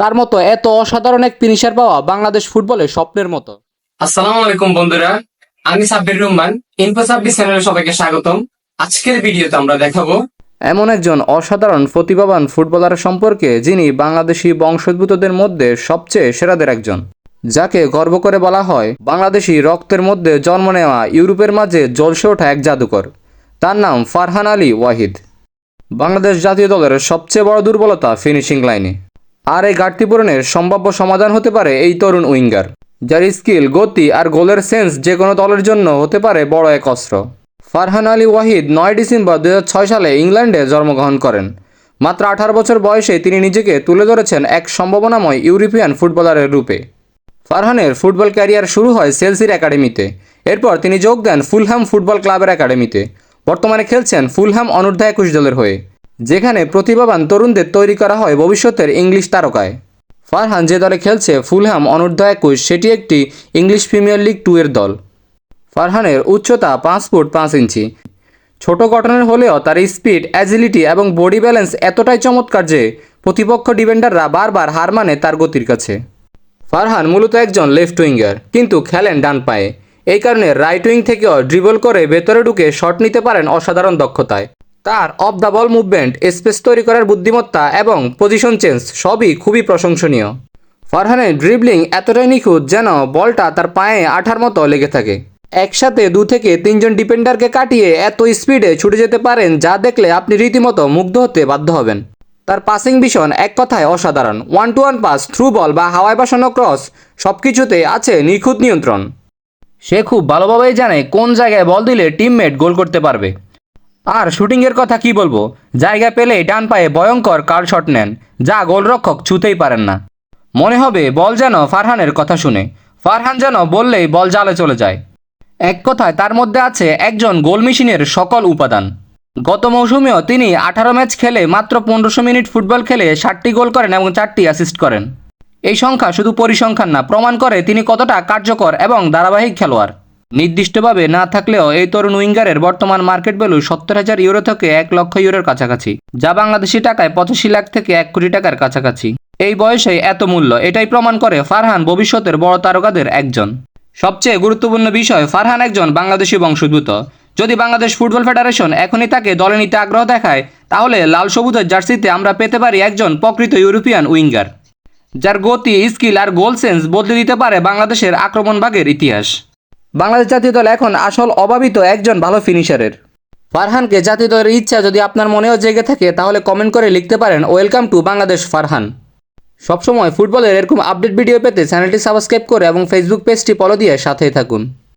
তার মতো এত অসাধারণ এক ফিনিশার পাওয়া বাংলাদেশ ফুটবলে স্বপ্নের মতো। আসসালামু আলাইকুম বন্ধুরা আমি সাব্বির রহমান ইনফো সাব্বির চ্যানেলে সবাইকে স্বাগতম। আজকের ভিডিওতে আমরা দেখাবো এমন একজন অসাধারণ প্রতিভাবান ফুটবলার সম্পর্কে যিনি বাংলাদেশি বংশোদ্ভূতদের মধ্যে সবচেয়ে সেরাদের একজন যাকে গর্ব করে বলা হয় বাংলাদেশি রক্তের মধ্যে জন্ম নেওয়া ইউরোপের মাঝে জলসে ওঠা এক জাদুকর। তার নাম ফারহান আলী ওয়াহিদ। বাংলাদেশ জাতীয় দলের সবচেয়ে বড় দুর্বলতা ফিনিশিং লাইনে আর এই ঘাটতি পূরণের সম্ভাব্য সমাধান হতে পারে এই তরুণ উইঙ্গার। যার স্কিল, গতি আর গোলের সেন্স যে কোনো দলের জন্য হতে পারে বড় এক অস্ত্র। ফারহান আলী ওয়াহিদ নয় ডিসেম্বর দু হাজার ছয় সালে ইংল্যান্ডে জন্মগ্রহণ করেন। মাত্র আঠারো বছর বয়সে তিনি নিজেকে তুলে ধরেছেন এক সম্ভাবনাময় ইউরোপিয়ান ফুটবলারের রূপে। ফারহানের ফুটবল ক্যারিয়ার শুরু হয় সেলসির একাডেমিতে। এরপর তিনি যোগ দেন ফুলহ্যাম ফুটবল ক্লাবের একাডেমিতে। বর্তমানে খেলছেন ফুলহ্যাম অনূর্ধ্ব একুশ দলের হয়ে। যেখানে প্রতিভাবান তরুণদের তৈরি করা হয় ভবিষ্যতের ইংলিশ তারকায়। ফারহান যে দলে খেলছে ফুলহ্যাম অনূর্ধ্ব একুশ, সেটি একটি ইংলিশ প্রিমিয়ার লিগ টু এর দল। ফারহানের উচ্চতা পাঁচ ফুট পাঁচ ইঞ্চি। ছোট গঠনের হলেও তার স্পিড অ্যাজিলিটি এবং বডি ব্যালেন্স এতটাই চমৎকার যে প্রতিপক্ষ ডিফেন্ডাররা বারবার হার মানে তার গতির কাছে। ফারহান মূলত একজন লেফট উইঙ্গার কিন্তু খেলেন ডান পায়ে। এই কারণে রাইট উইং থেকেও ড্রিবল করে ভেতরে ঢুকে শট নিতে পারেন অসাধারণ দক্ষতায়। তার off the ball movement, space তৈরি করার বুদ্ধিমত্তা এবং পজিশন চেঞ্জ সবই খুবই প্রশংসনীয়। ফারহানের ড্রিবলিং এতটাই নিখুঁত যেন বলটা তার পায়ে আঠার মতো লেগে থাকে। একসাথে দু থেকে তিনজন ডিফেন্ডারকে কাটিয়ে এত স্পিডে ছুটে যেতে পারেন যা দেখলে আপনি রীতিমতো মুগ্ধ হতে বাধ্য হবেন। তার পাসিং ভীষণ এক কথায় অসাধারণ। One two one pass through ball বা হাওয়ায় বাসানো ক্রস সব কিছুতে আছে নিখুঁত নিয়ন্ত্রণ। সে খুব ভালোভাবেই জানে কোন জায়গায় বল দিলে টিমমেট গোল করতে পারবে। আর শুটিংয়ের কথা কি বলব? জায়গা পেলেই ডান পায়ে ভয়ঙ্কর কার শট নেন, যা গোলরক্ষক ছুতেই পারেন না। মনে হবে বল যেন ফারহানের কথা শুনে, ফারহান যেন বললেই বল জালে চলে যায়। এক কথায় তার মধ্যে আছে একজন গোল মেশিনের সকল উপাদান। গত মৌসুমেও তিনি আঠারো ম্যাচ খেলে মাত্র পনেরোশো মিনিট ফুটবল খেলে ষাটটি গোল করেন এবং চারটি অ্যাসিস্ট করেন। এই সংখ্যা শুধু পরিসংখ্যান না, প্রমাণ করে তিনি কতটা কার্যকর এবং ধারাবাহিক খেলোয়াড়। নির্দিষ্টভাবে না থাকলেও এই তরুণ উইঙ্গারের বর্তমান মার্কেট ভ্যালু সত্তর হাজার ইউরো থেকে এক লক্ষ ইউরোর কাছাকাছি, যা বাংলাদেশি টাকায় পঁচাশি লাখ থেকে এক কোটি টাকার কাছাকাছি। এই বয়সে এত মূল্য, এটাই প্রমাণ করে ফারহান ভবিষ্যতের বড় তারকাদের একজন। সবচেয়ে গুরুত্বপূর্ণ বিষয়, ফারহান একজন বাংলাদেশি বংশোদ্ভূত। যদি বাংলাদেশ ফুটবল ফেডারেশন এখনই তাকে দলে নিতে আগ্রহ দেখায়, তাহলে লাল সবুজের জার্সিতে আমরা পেতে পারি একজন প্রকৃত ইউরোপিয়ান উইঙ্গার, যার গতি, স্কিল আর গোল সেন্স বদলে দিতে পারে বাংলাদেশের আক্রমণ ভাগের ইতিহাস। বাংলাদেশ জাতীয় দল এখন আসল অভাবিত একজন ভালো ফিনিশারের ফারহানকে জাতীয় দলের ইচ্ছা যদি আপনার মনেও জেগে থাকে, তাহলে কমেন্ট করে লিখতে পারেন ওয়েলকাম টু বাংলাদেশ ফারহান সবসময় ফুটবলের এরকম আপডেট ভিডিও পেতে চ্যানেলটি সাবস্ক্রাইব করে এবং ফেসবুক পেজটি ফলো দিয়ে সাথেই থাকুন।